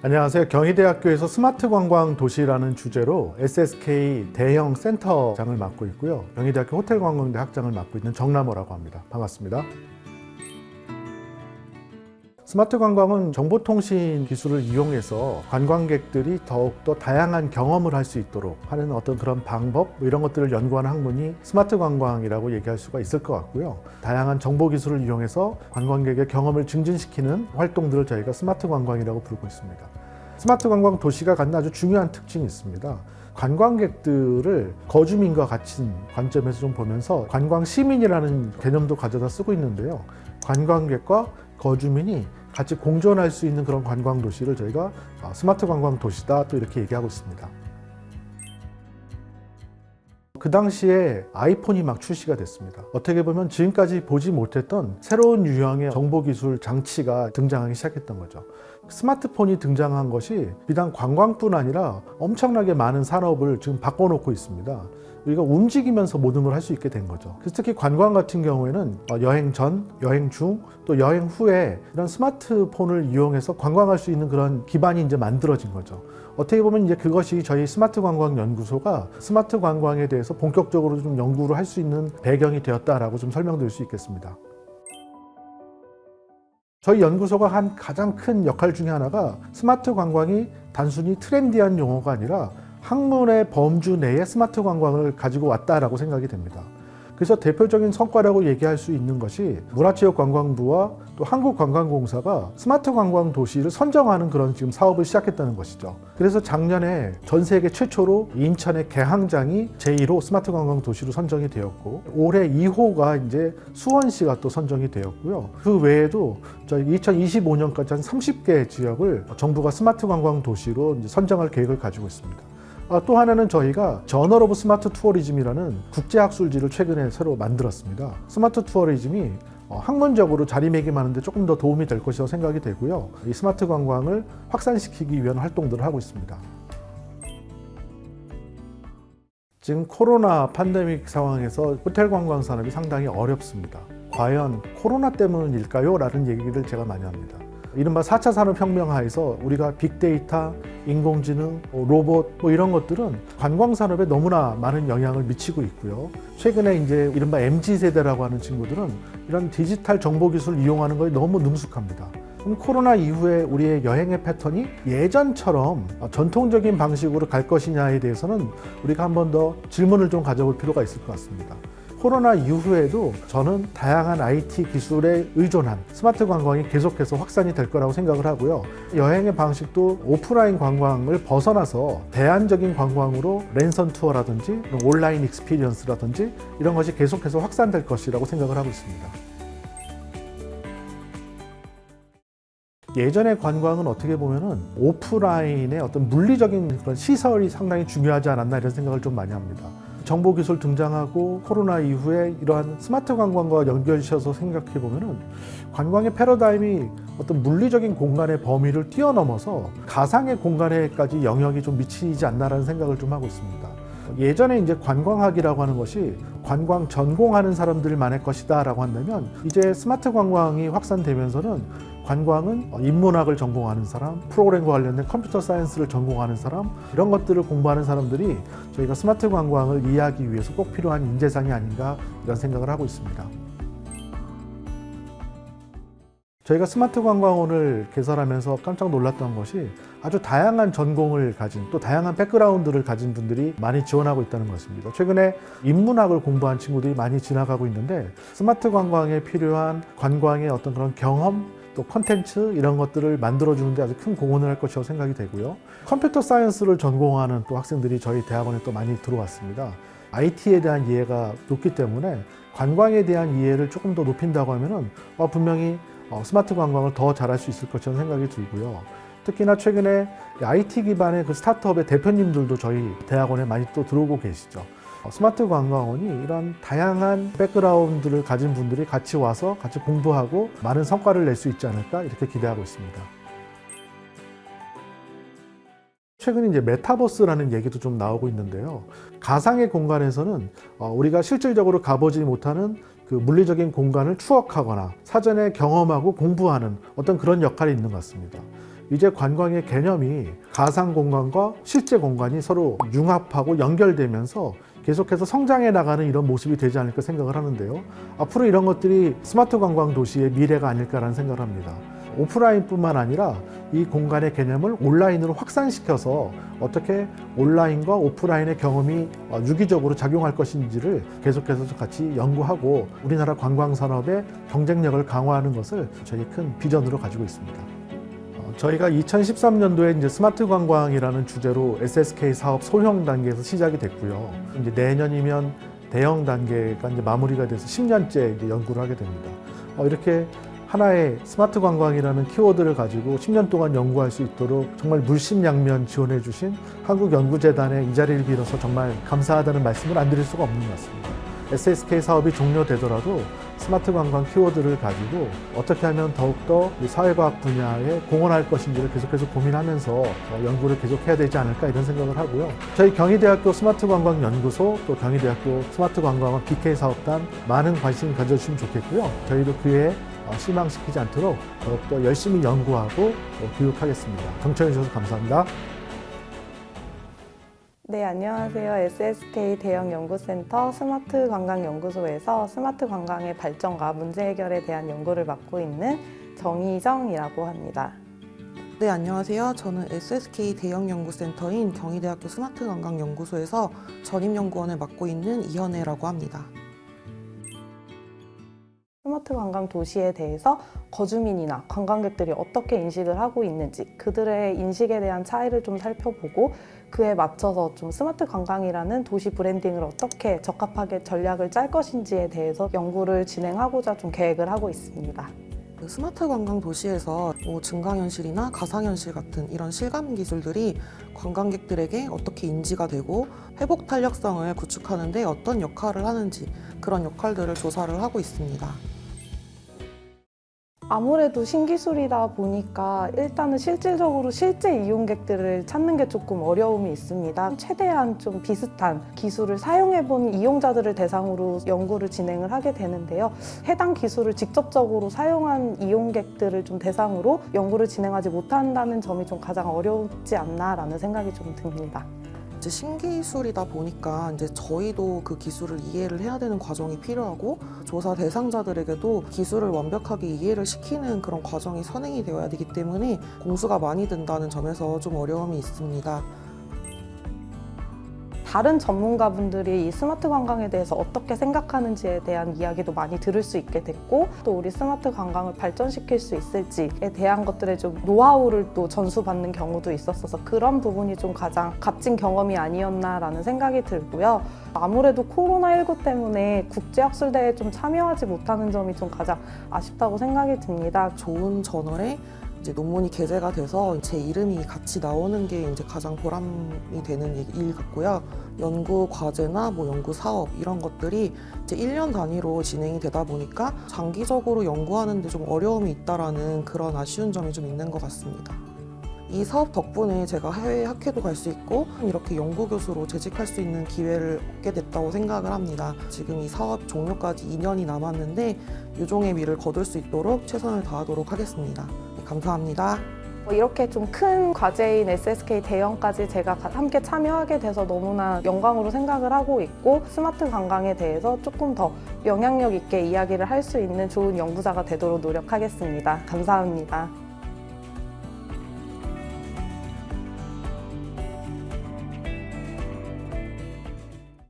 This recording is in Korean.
안녕하세요. 경희대학교에서 스마트 관광 도시라는 주제로 SSK 대형 센터장을 맡고 있고요. 경희대학교 호텔 관광대 학장을 맡고 있는 정남호라고 합니다. 반갑습니다. 스마트 관광은 정보통신 기술을 이용해서 관광객들이 더욱더 다양한 경험을 할 수 있도록 하는 어떤 그런 방법 뭐 이런 것들을 연구하는 학문이 스마트 관광이라고 얘기할 수가 있을 것 같고요. 다양한 정보 기술을 이용해서 관광객의 경험을 증진시키는 활동들을 저희가 스마트 관광이라고 부르고 있습니다. 스마트 관광 도시가 갖는 아주 중요한 특징이 있습니다. 관광객들을 거주민과 같은 관점에서 좀 보면서 관광 시민이라는 개념도 가져다 쓰고 있는데요. 관광객과 거주민이 같이 공존할 수 있는 그런 관광 도시를 저희가 어, 스마트 관광 도시다 또 이렇게 얘기하고 있습니다. 그 당시에 아이폰이 막 출시가 됐습니다. 어떻게 보면 지금까지 보지 못했던 새로운 유형의 정보 기술 장치가 등장하기 시작했던 거죠. 스마트폰이 등장한 것이 비단 관광뿐 아니라 엄청나게 많은 산업을 지금 바꿔놓고 있습니다. 우리가 움직이면서 걸할수 있게 된 거죠. 그래서 특히 관광 같은 경우에는 어, 여행 전, 여행 중, 또 여행 후에 이런 스마트폰을 이용해서 관광할 수 있는 그런 기반이 이제 만들어진 거죠. 어떻게 보면 이제 그것이 저희 스마트 관광 연구소가 스마트 관광에 대해서 본격적으로 좀 연구를 할 수 있는 배경이 되었다라고 좀 설명드릴 수 있겠습니다. 저희 연구소가 한 가장 큰 역할 중에 하나가 스마트 관광이 단순히 트렌디한 용어가 아니라 학문의 범주 내에 스마트 관광을 가지고 왔다라고 생각이 됩니다. 그래서 대표적인 성과라고 얘기할 수 있는 것이 문화체육관광부와 또 한국관광공사가 스마트 관광 도시를 선정하는 그런 지금 사업을 시작했다는 것이죠. 그래서 작년에 전 세계 최초로 인천의 개항장이 제1호 스마트 관광 도시로 선정이 되었고 올해 2호가 이제 수원시가 또 선정이 되었고요. 그 외에도 저희 2025년까지 한 30개 지역을 정부가 스마트 관광 도시로 선정할 계획을 가지고 있습니다. 아, 또 하나는 저희가 저널 오브 스마트 투어리즘이라는 국제학술지를 최근에 새로 만들었습니다. 스마트 투어리즘이 어, 학문적으로 자리매김하는데 조금 더 도움이 될 것이라고 생각이 되고요. 이 스마트 관광을 확산시키기 위한 활동들을 하고 있습니다. 지금 코로나 팬데믹 상황에서 호텔 관광 산업이 상당히 어렵습니다. 과연 코로나 때문일까요? 라는 얘기를 제가 많이 합니다. 이른바 4차 산업혁명 하에서 우리가 빅데이터, 인공지능, 뭐 로봇 뭐 이런 것들은 관광 산업에 너무나 많은 영향을 미치고 있고요. 최근에 이제 이른바 MZ 세대라고 하는 친구들은 이런 디지털 정보 기술을 이용하는 거에 너무 능숙합니다. 그럼 코로나 이후에 우리의 여행의 패턴이 예전처럼 전통적인 방식으로 갈 것이냐에 대해서는 우리가 한 번 더 질문을 좀 가져볼 필요가 있을 것 같습니다. 코로나 이후에도 저는 다양한 IT 기술에 의존한 스마트 관광이 계속해서 확산이 될 거라고 생각을 하고요. 여행의 방식도 오프라인 관광을 벗어나서 대안적인 관광으로 랜선 투어라든지 온라인 익스피리언스라든지 이런 것이 계속해서 확산될 것이라고 생각을 하고 있습니다. 예전의 관광은 어떻게 보면은 오프라인의 어떤 물리적인 그런 시설이 상당히 중요하지 않았나 이런 생각을 좀 많이 합니다. 정보기술 등장하고 코로나 이후에 이러한 스마트 관광과 연결시켜서 생각해 보면은 관광의 패러다임이 어떤 물리적인 공간의 범위를 뛰어넘어서 가상의 공간에까지 영역이 좀 미치지 않나라는 생각을 좀 하고 있습니다. 예전에 이제 관광학이라고 하는 것이 관광 전공하는 사람들만의 것이다 라고 한다면 이제 스마트 관광이 확산되면서는 관광은 인문학을 전공하는 사람, 프로그램과 관련된 컴퓨터 사이언스를 전공하는 사람 이런 것들을 공부하는 사람들이 저희가 스마트 관광을 이해하기 위해서 꼭 필요한 인재상이 아닌가 이런 생각을 하고 있습니다. 저희가 스마트 관광원을 개설하면서 깜짝 놀랐던 것이 아주 다양한 전공을 가진 또 다양한 백그라운드를 가진 분들이 많이 지원하고 있다는 것입니다. 최근에 인문학을 공부한 친구들이 많이 지나가고 있는데 스마트 관광에 필요한 관광의 어떤 그런 경험 또 컨텐츠 이런 것들을 만들어주는데 아주 큰 공헌을 할 것이라고 생각이 되고요. 컴퓨터 사이언스를 전공하는 또 학생들이 저희 대학원에 또 많이 들어왔습니다. IT에 대한 이해가 높기 때문에 관광에 대한 이해를 조금 더 높인다고 하면은 어, 분명히 어, 스마트 관광을 더 잘할 수 있을 것이라는 생각이 들고요. 특히나 최근에 IT 기반의 그 스타트업의 대표님들도 저희 대학원에 많이 또 들어오고 계시죠. 어, 스마트 관광원이 이런 다양한 백그라운드를 가진 분들이 같이 와서 같이 공부하고 많은 성과를 낼 수 있지 않을까 이렇게 기대하고 있습니다. 최근에 이제 메타버스라는 얘기도 좀 나오고 있는데요. 가상의 공간에서는 어, 우리가 실질적으로 가보지 못하는 그 물리적인 공간을 추억하거나 사전에 경험하고 공부하는 어떤 그런 역할이 있는 것 같습니다. 이제 관광의 개념이 가상 공간과 실제 공간이 서로 융합하고 연결되면서 계속해서 성장해 나가는 이런 모습이 되지 않을까 생각을 하는데요. 앞으로 이런 것들이 스마트 관광 도시의 미래가 아닐까라는 생각을 합니다. 오프라인뿐만 아니라 이 공간의 개념을 온라인으로 확산시켜서 어떻게 온라인과 오프라인의 경험이 어, 유기적으로 작용할 것인지를 계속해서 같이 연구하고 우리나라 관광 산업의 경쟁력을 강화하는 것을 저희 큰 비전으로 가지고 있습니다. 어, 저희가 2013년도에 이제 스마트 관광이라는 주제로 SSK 사업 소형 단계에서 시작이 됐고요. 이제 내년이면 대형 단계가 이제 마무리가 돼서 10년째 이제 연구를 하게 됩니다. 어, 이렇게 하나의 스마트 관광이라는 키워드를 가지고 10년 동안 연구할 수 있도록 정말 물심양면 지원해 주신 한국연구재단의 이 자리를 빌어서 정말 감사하다는 말씀을 안 드릴 수가 없는 것 같습니다. SSK 사업이 종료되더라도 스마트 관광 키워드를 가지고 어떻게 하면 더욱더 이 사회과학 분야에 공헌할 것인지를 계속해서 고민하면서 어, 연구를 계속해야 되지 않을까 이런 생각을 하고요. 저희 경희대학교 스마트 관광 연구소 또 경희대학교 스마트 관광원 BK 사업단 많은 관심 가져주시면 좋겠고요. 저희도 그에 어, 실망시키지 않도록 더욱더 열심히 연구하고 어, 교육하겠습니다. 경청해 주셔서 감사합니다. 네, 안녕하세요. SSK 대형 연구센터 스마트 관광 연구소에서 스마트 관광의 발전과 문제 해결에 대한 연구를 맡고 있는 정희정이라고 합니다. 네, 안녕하세요. 저는 SSK 대형 연구센터인 경희대학교 스마트 관광 연구소에서 전임 연구원을 맡고 있는 이현애라고 합니다. 스마트 관광 도시에 대해서 거주민이나 관광객들이 어떻게 인식을 하고 있는지 그들의 인식에 대한 차이를 좀 살펴보고 그에 맞춰서 좀 스마트 관광이라는 도시 브랜딩을 어떻게 적합하게 전략을 짤 것인지에 대해서 연구를 진행하고자 좀 계획을 하고 있습니다. 그 스마트 관광 도시에서 뭐 증강현실이나 가상현실 같은 이런 실감 기술들이 관광객들에게 어떻게 인지가 되고 회복 탄력성을 구축하는데 어떤 역할을 하는지 그런 역할들을 조사를 하고 있습니다. 아무래도 신기술이다 보니까 일단은 실질적으로 실제 이용객들을 찾는 게 조금 어려움이 있습니다. 최대한 좀 비슷한 기술을 사용해본 이용자들을 대상으로 연구를 진행을 하게 되는데요. 해당 기술을 직접적으로 사용한 이용객들을 좀 대상으로 연구를 진행하지 못한다는 점이 좀 가장 어렵지 않나라는 생각이 좀 듭니다. 이제 신기술이다 보니까 이제 저희도 그 기술을 이해를 해야 되는 과정이 필요하고 조사 대상자들에게도 기술을 완벽하게 이해를 시키는 그런 과정이 선행이 되어야 되기 때문에 공수가 많이 든다는 점에서 좀 어려움이 있습니다. 다른 전문가분들이 이 스마트 관광에 대해서 어떻게 생각하는지에 대한 이야기도 많이 들을 수 있게 됐고 또 우리 스마트 관광을 발전시킬 수 있을지에 대한 것들의 좀 노하우를 또 전수받는 경우도 있었어서 그런 부분이 좀 가장 값진 경험이 아니었나라는 생각이 들고요. 아무래도 코로나19 때문에 국제학술대회에 좀 참여하지 못하는 점이 좀 가장 아쉽다고 생각이 듭니다. 좋은 저널에 이제 논문이 게재가 돼서 제 이름이 같이 나오는 게 이제 가장 보람이 되는 일 같고요. 연구 과제나 뭐 연구 사업 이런 것들이 이제 1년 단위로 진행이 되다 보니까 장기적으로 연구하는 데 좀 어려움이 있다라는 그런 아쉬운 점이 좀 있는 것 같습니다. 이 사업 덕분에 제가 해외 학회도 갈 수 있고 이렇게 연구 교수로 재직할 수 있는 기회를 얻게 됐다고 생각을 합니다. 지금 이 사업 종료까지 2년이 남았는데 유종의 미를 거둘 수 있도록 최선을 다하도록 하겠습니다. 네, 감사합니다. 뭐 이렇게 좀 큰 과제인 SSK 대형까지 제가 가- 함께 참여하게 돼서 너무나 영광으로 생각을 하고 있고 스마트 관광에 대해서 조금 더 영향력 있게 이야기를 할 수 있는 좋은 연구자가 되도록 노력하겠습니다. 감사합니다.